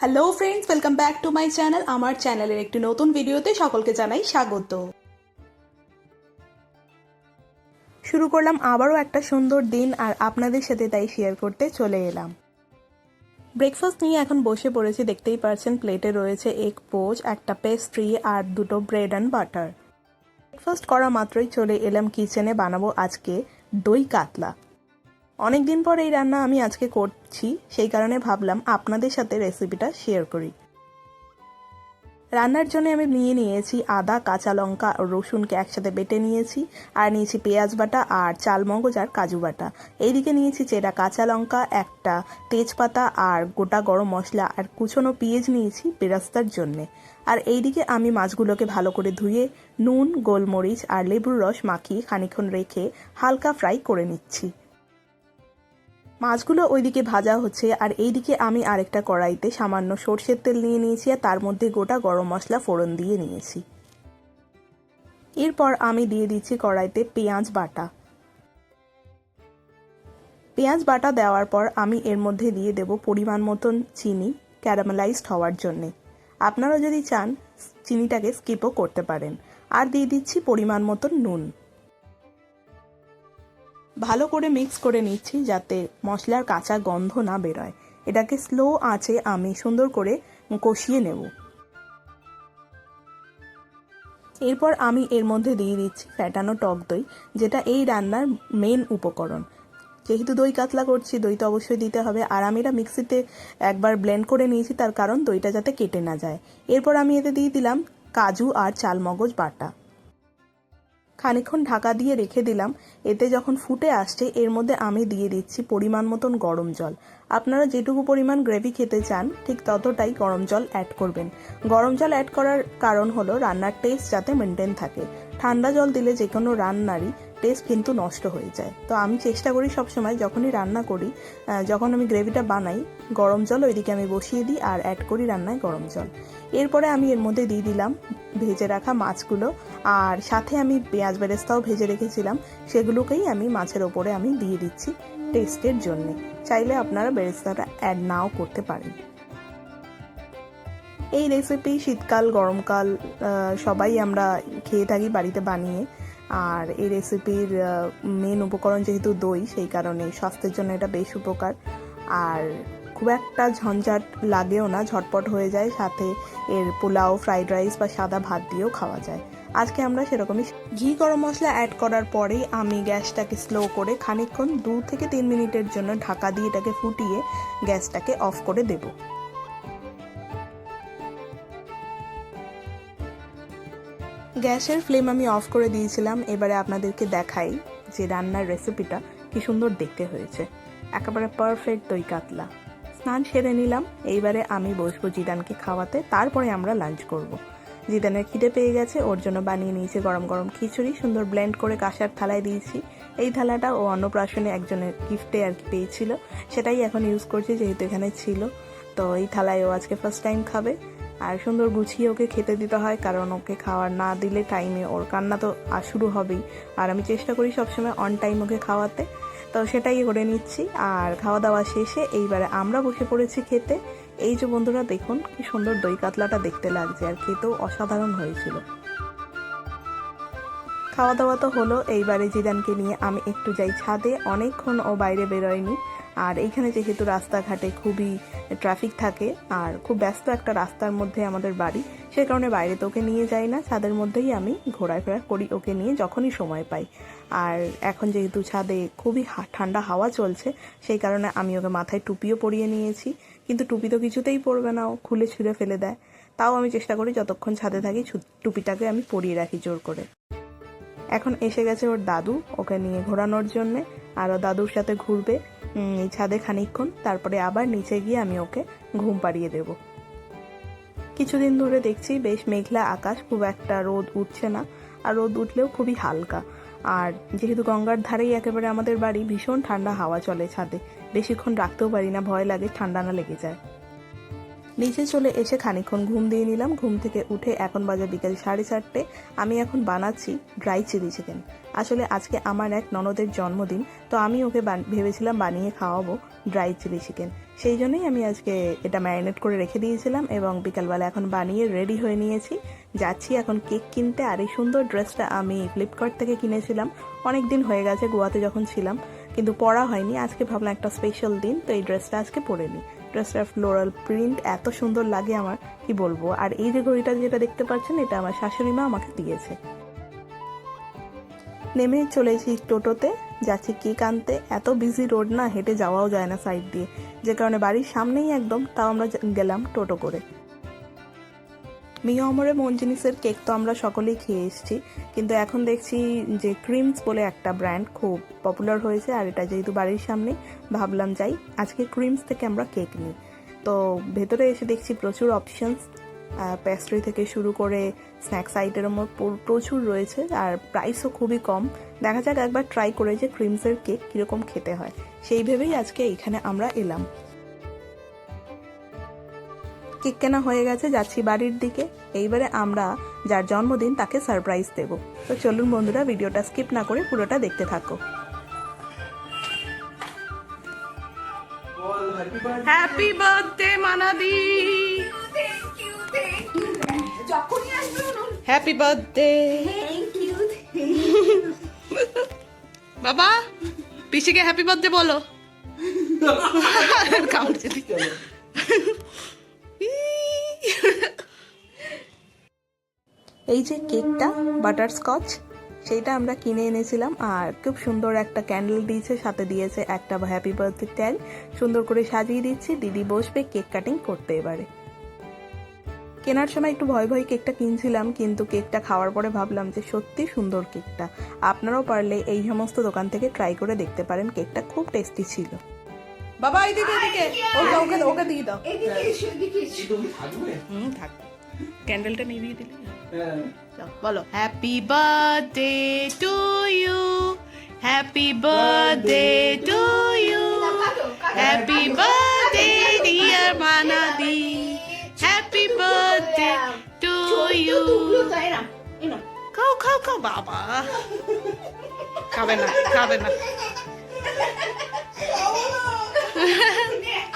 Hello friends welcome back to my channel আমার চ্যানেলের একটি নতুন ভিডিওতে সকলকে জানাই স্বাগত। শুরু করলাম আবারও একটা সুন্দর দিন আর আপনাদের সাথে তাই শেয়ার করতে চলে এলাম। ব্রেকফাস্ট নিয়ে এখন বসে পড়েছি, দেখতেই পারছেন প্লেটে রয়েছে এক পোচ, একটা পেস্ট্রি আর দুটো ব্রেড অ্যান্ড বাটার ব্রেকফাস্ট করা মাত্রই চলে এলাম কিচেনে বানাবো আজকে দই কাতলা। অনেক দিন পর এই রান্না আমি আজকে করছি, সেই কারণে ভাবলাম আপনাদের সাথে রেসিপিটা শেয়ার করি। রান্নার জন্য আমি নিয়ে নিয়েছি আদা, কাঁচা লঙ্কা, রসুনকে একসাথে বেটে নিয়েছি, আর নিয়েছি পেঁয়াজ বাটা আর চাল মগজ আর কাজু বাটা। এইদিকে নিয়েছি চেরা কাঁচা লঙ্কা, একটা তেজপাতা আর গোটা গরম মশলা আর কুচনো পেঁয়াজ নিয়েছি বেরাস্তার জন্যে। আর এইদিকে আমি মাছগুলোকে ভালো করে ধুয়ে নুন, গোলমরিচ আর লেবুর রস মাখিয়ে খানিক্ষণ রেখে হালকা ফ্রাই করে নিচ্ছি। মাছগুলো ওইদিকে ভাজা হচ্ছে, আর এইদিকে আমি আরেকটা কড়াইতে সামান্য সর্ষের তেল নিয়ে নিয়েছি, আর তার মধ্যে গোটা গরম মশলা ফোড়ন দিয়ে নিয়েছি। এরপর আমি দিয়ে দিচ্ছি কড়াইতে পেঁয়াজ বাটা। পেঁয়াজ বাটা দেওয়ার পর আমি এর মধ্যে দিয়ে দেব পরিমাণ মতন চিনি, ক্যারামেলাইজড হওয়ার জন্যে। আপনারা যদি চান, চিনিটাকে স্কিপও করতে পারেন। আর দিয়ে দিচ্ছি পরিমাণ মতন নুন। ভালো করে মিক্স করে নিচ্ছি যাতে মশলার কাঁচা গন্ধ না বেরোয়। এটাকে স্লো আঁচে আমি সুন্দর করে কষিয়ে নেব। এরপর আমি এর মধ্যে দিয়ে দিচ্ছি ফ্যাটানো টক দই, যেটা এই রান্নার মেন উপকরণ। যেহেতু দই কাতলা করছি, দই তো অবশ্যই দিতে হবে। আর আমি এটা মিক্সিতে একবার ব্লেন্ড করে নিয়েছি, তার কারণ দইটা যাতে কেটে না যায়। এরপর আমি এতে দিয়ে দিলাম কাজু আর চালমগজ বাটা। খানিক্ষণ ঢাকা দিয়ে রেখে দিলাম। এতে যখন ফুটে আসছে, এর মধ্যে আমি দিয়ে দিচ্ছি পরিমাণ মতন গরম জল। আপনারা যেটুকু পরিমাণ গ্রেভি খেতে চান, ঠিক ততটাই গরম জল অ্যাড করবেন। গরম জল অ্যাড করার কারণ হলো রান্নার টেস্ট যাতে মেনটেন থাকে। ঠান্ডা জল দিলে যে কোনো রান্নারই টেস্ট কিন্তু নষ্ট হয়ে যায়। তো আমি চেষ্টা করি সবসময় যখনই রান্না করি যখন আমি গ্রেভিটা বানাই, গরম জল ওইদিকে আমি বসিয়ে দিই আর অ্যাড করি রান্নায় গরম জল। এরপরে আমি এর মধ্যে দিয়ে দিলাম ভেজে রাখা মাছগুলো আর সাথে আমি পেঁয়াজ বেরেস্তাও ভেজে রেখেছিলাম, সেগুলোকেই আমি মাছের ওপরে আমি দিয়ে দিচ্ছি টেস্টের জন্যে। চাইলে আপনারা বেরেস্তাটা অ্যাড নাও করতে পারেন। এই রেসিপি শীতকাল, গরমকাল সবাই আমরা খেয়ে থাকি বাড়িতে বানিয়ে। আর এই রেসিপির মেন উপকরণ যেহেতু দই, সেই কারণে স্বাস্থ্যের জন্য এটা বেশ উপকার। আর খুব একটা ঝঞ্ঝাট লাগেও না, ঝটপট হয়ে যায়, সাথে এর পোলাও ফ্রাইড রাইস বা সাদা ভাত দিয়েও খাওয়া যায়। আজকে আমরা সেরকমই ঘি গরম মশলা অ্যাড করার পরেই আমি গ্যাসটাকে স্লো করে খানিকক্ষণ, দু থেকে তিন মিনিটের জন্য ঢাকা দিয়ে এটাকে ফুটিয়ে গ্যাসটাকে অফ করে দেবো। গ্যাসের ফ্লেম আমি অফ করে দিয়েছিলাম, এবারে আপনাদেরকে দেখাই যে রান্নার রেসিপিটা কি সুন্দর দেখতে হয়েছে। একেবারে পারফেক্ট দই কাতলা। স্নান সেরে নিলাম, এইবারে আমি বসবো জিদানকে খাওয়াতে, তারপরে আমরা লাঞ্চ করব। জিদানের খিদে পেয়ে গেছে, ওর জন্য বানিয়ে নিয়েছে গরম গরম খিচুড়ি, সুন্দর ব্লেন্ড করে কাঁসার থালায় দিয়েছি। এই থালাটা ও অন্নপ্রাশনে একজনের গিফটে আর কি পেয়েছিল, সেটাই এখন ইউজ করছি, যেহেতু এখানে ছিল। তো এই থালায় ও আজকে ফার্স্ট টাইম খাবে। আর সুন্দর গুছিয়ে ওকে খেতে দিতে হয়, কারণ ওকে খাওয়ার না দিলে টাইমে ওর কান্না তো শুরু হবেই। আর আমি চেষ্টা করি সবসময় অন টাইম ওকে খাওয়াতে। তো সেটাই করে নিচ্ছি। আর খাওয়া দাওয়া শেষে এইবারে আমরা বসে পড়েছি খেতে। এই যে বন্ধুরা, দেখুন কি সুন্দর দই কাতলাটা দেখতে লাগছে, আর খেতেও অসাধারণ হয়েছিল। খাওয়া দাওয়া তো হলো, এইবারে জিদানকে নিয়ে আমি একটু যাই ছাদে। অনেকক্ষণ ও বাইরে বেরোয়নি। আর এইখানে যেহেতু রাস্তাঘাটে খুবই ট্রাফিক থাকে, আর খুব ব্যস্ত একটা রাস্তার মধ্যে আমাদের বাড়ি, সে কারণে বাইরে তো ওকে নিয়ে যাই না, ছাদের মধ্যেই আমি ঘোরাফেরা করি ওকে নিয়ে যখনই সময় পাই। আর এখন যেহেতু ছাদে খুবই ঠান্ডা হাওয়া চলছে, সেই কারণে আমি ওকে মাথায় টুপিও পরিয়ে নিয়েছি, কিন্তু টুপি তো কিছুতেই পরবে না, ও খুলে ছুঁড়ে ফেলে দেয়। তাও আমি চেষ্টা করি যতক্ষণ ছাদে থাকি টুপিটাকে আমি পরিয়ে রাখি জোর করে। এখন এসে গেছে ওর দাদু, ওকে নিয়ে ঘোরানোর জন্যে, আর ও দাদুর সাথে ঘুরবে। ছাদে খানিকক্ষণ, তারপরে আবার নিচে গিয়ে আমি ওকে ঘুম পাড়িয়ে দেব। কিছুদিন ধরে দেখছি বেশ মেঘলা আকাশ, খুব একটা রোদ উঠছে না, আর রোদ উঠলেও খুবই হালকা। আর যেহেতু গঙ্গার ধারেই একেবারে আমাদের বাড়ি, ভীষণ ঠান্ডা হাওয়া চলে ছাদে। বেশিক্ষণ রাখতেও পারি না, ভয় লাগে, ঠান্ডা না লেগে যায়। নিচে চলে এসে খানিকক্ষণ ঘুম দিয়ে নিলাম। ঘুম থেকে উঠে এখন বাজে বিকেল সাড়ে চারটে। আমি এখন বানাচ্ছি ড্রাই চিলি চিকেন। আসলে আজকে আমার এক ননদের জন্মদিন, তো আমি ওকে ভেবেছিলাম বানিয়ে খাওয়াবো ড্রাই চিলি চিকেন। সেই জন্যই আমি আজকে এটা ম্যারিনেট করে রেখে দিয়েছিলাম এবং বিকালবেলা এখন বানিয়ে রেডি হয়ে নিয়েছি। যাচ্ছি এখন কেক কিনতে আর এই সুন্দর ড্রেসটা আমি ফ্লিপকার্ট থেকে কিনেছিলাম। অনেক দিন হয়ে গেছে গোয়াতে যখন ছিলাম, কিন্তু পরা হয়নি। আজকে ভাবলাম একটা স্পেশাল দিন, তো এই ড্রেসটা আজকে পরে নিই। ড্রেসটার ফ্লোরাল প্রিন্ট এত সুন্দর লাগে আমার, কি বলব? আর এই যে ঘড়িটা যেটা দেখতে পাচ্ছেন, এটা আমার শাশুড়ি মা আমাকে দিয়েছে। নেমে চলেছি টোটোতে, যাচ্ছি কেক আনতে। এত বিজি রোড না, হেঁটে যাওয়াও যায় না সাইড দিয়ে। যে কারণে বাড়ির সামনেই একদম, তাও আমরা গেলাম টোটো করে। মিয়া অমরে মন জিনিসের কেক তো আমরা সকলেই খেয়ে এসেছি, কিন্তু এখন দেখছি যে ক্রিমস বলে একটা ব্র্যান্ড খুব পপুলার হয়েছে আর এটা যেহেতু বাড়ির সামনে, ভাবলাম যাই, আজকে ক্রিমস থেকে আমরা কেক নিই। তো ভেতরে এসে দেখছি প্রচুর অপশনস প্যাস্ট্রি থেকে শুরু করে স্ন্যাক্স আইটেমের প্রচুর রয়েছে আর প্রাইসও খুবই কম। দেখা যাক একবার ট্রাই করে যে ক্রিমসের কেক কীরকম খেতে হয়। সেই ভেবেই আজকে এখানে আমরা এলাম। কেক কেনা হয়ে গেছে যাচ্ছি বাড়ির দিকে। এইবারে আমরা যার জন্মদিন তাকে সারপ্রাইজ দেব। তো চলুন বন্ধুরা ভিডিওটা স্কিপ না করে পুরোটা দেখতে থাকো। Happy birthday Manadi happy birthday. বাবা পিসিকে হ্যাপি বার্থডে বলো। কামড়ছে এই যে কেকটা বাটার স্কচ সেইটা আমরা কিনে এনেছিলাম আর খুব সুন্দর একটা ক্যান্ডেল দিয়েছে সাথে দিয়েছে একটা হ্যাপি বার্থডে ট্যাগ সুন্দর করে সাজিয়ে দিচ্ছি দিদি বসবে কেক কাটিং করতে এবারে। কেনার সময় একটু ভয় ভয় কেকটা কিনছিলাম কিন্তু কেকটা খাওয়ার পরে ভাবলাম যে সত্যি সুন্দর কেকটা। আপনারাও পারলে এই সমস্ত দোকান থেকে ট্রাই করে দেখতে পারেন কেকটা খুব টেস্টি ছিল। বাবা এইদিকে এদিকে। ওকে ওকে ওকে দিয়ে দাও। এদিকে এসো, এদিকে এসো। তুমি থাকবে? হুম থাক। ক্যান্ডেলটা নিভিয়ে দিলে। বলো। Happy birthday to you happy birthday to you happy birthday dear Manadi happy birthday to you. খাও খাও খাও বাবা। খাবে না খাবে না।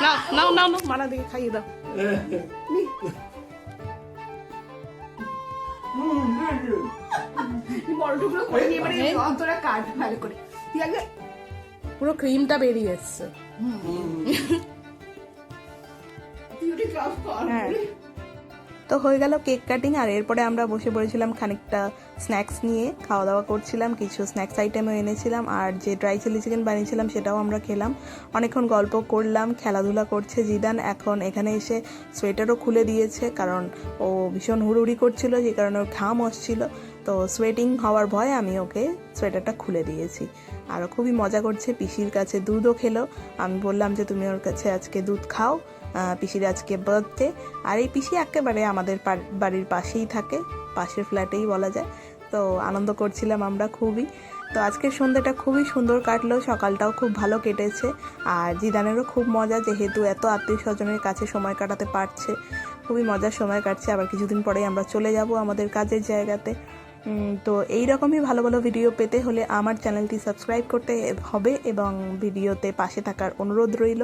নাও নাও নাও মানা দিকে খাইয়ে দাও। টুকরো করে নিয়ে মানে অন্তরা কাট ভালো করে। তুই আগে পুরো ক্রিমটা বেরিয়ে এসছে। বিউটি ক্লাস কর। হ্যাঁ। তো হয়ে গেল কেক কাটিং, আর এরপরে আমরা বসে পড়েছিলাম খানিকটা স্ন্যাক্স নিয়ে খাওয়া দাওয়া করছিলাম, কিছু স্ন্যাক্স আইটেমও এনেছিলাম, আর যে ড্রাই চিলি চিকেন বানিয়েছিলাম সেটাও আমরা খেলাম। অনেকক্ষণ গল্প করলাম, খেলাধুলা করছে জিদান, এখন এখানে এসে সোয়েটারও খুলে দিয়েছে, কারণ ও ভীষণ হুড়ুড়ি করছিল, যে কারণে ওর ঘাম আসছিল। তো সোয়েটিং হওয়ার ভয়ে আমি ওকে সোয়েটারটা খুলে দিয়েছি। আর ও খুবই মজা করছে, পিসির কাছে দুধও খেলো। আমি বললাম যে, তুমি ওর কাছে আজকে দুধ খাও। পিসির আজকে বার্থডে আর এই পিসি একেবারে আমাদের বাড়ির পাশেই থাকে, পাশের ফ্ল্যাটেই বলা যায়। তো আনন্দ করছিলাম আমরা খুবই। তো আজকের সন্ধ্যাটা খুবই সুন্দর কাটলো, সকালটাও খুব ভালো কেটেছে। আর জিদানেরও খুব মজা, যেহেতু এত আত্মীয় স্বজনের কাছে সময় কাটাতে পারছে। খুবই মজার সময় কাটছে, আবার কিছুদিন পরেই আমরা চলে যাব আমাদের কাজের জায়গাতে। তো এই রকমই ভালো ভালো ভিডিও পেতে হলে আমার চ্যানেলটি সাবস্ক্রাইব করতে হবে এবং ভিডিওতে পাশে থাকার অনুরোধ রইল।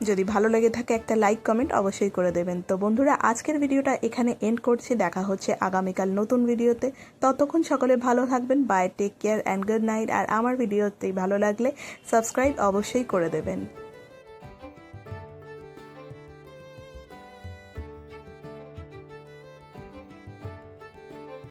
যদি ভালো লেগে থাকে একটা লাইক কমেন্ট অবশ্যই করে দেবেন। তো বন্ধুরা, আজকের ভিডিওটা এখানে এন্ড করছি। দেখা হচ্ছে আগামীকাল নতুন ভিডিওতে। ততক্ষণ সকলে ভালো থাকবেন। Bye take care and good night আর আমার ভিডিওতেই ভালো লাগলে সাবস্ক্রাইব অবশ্যই করে দেবেন।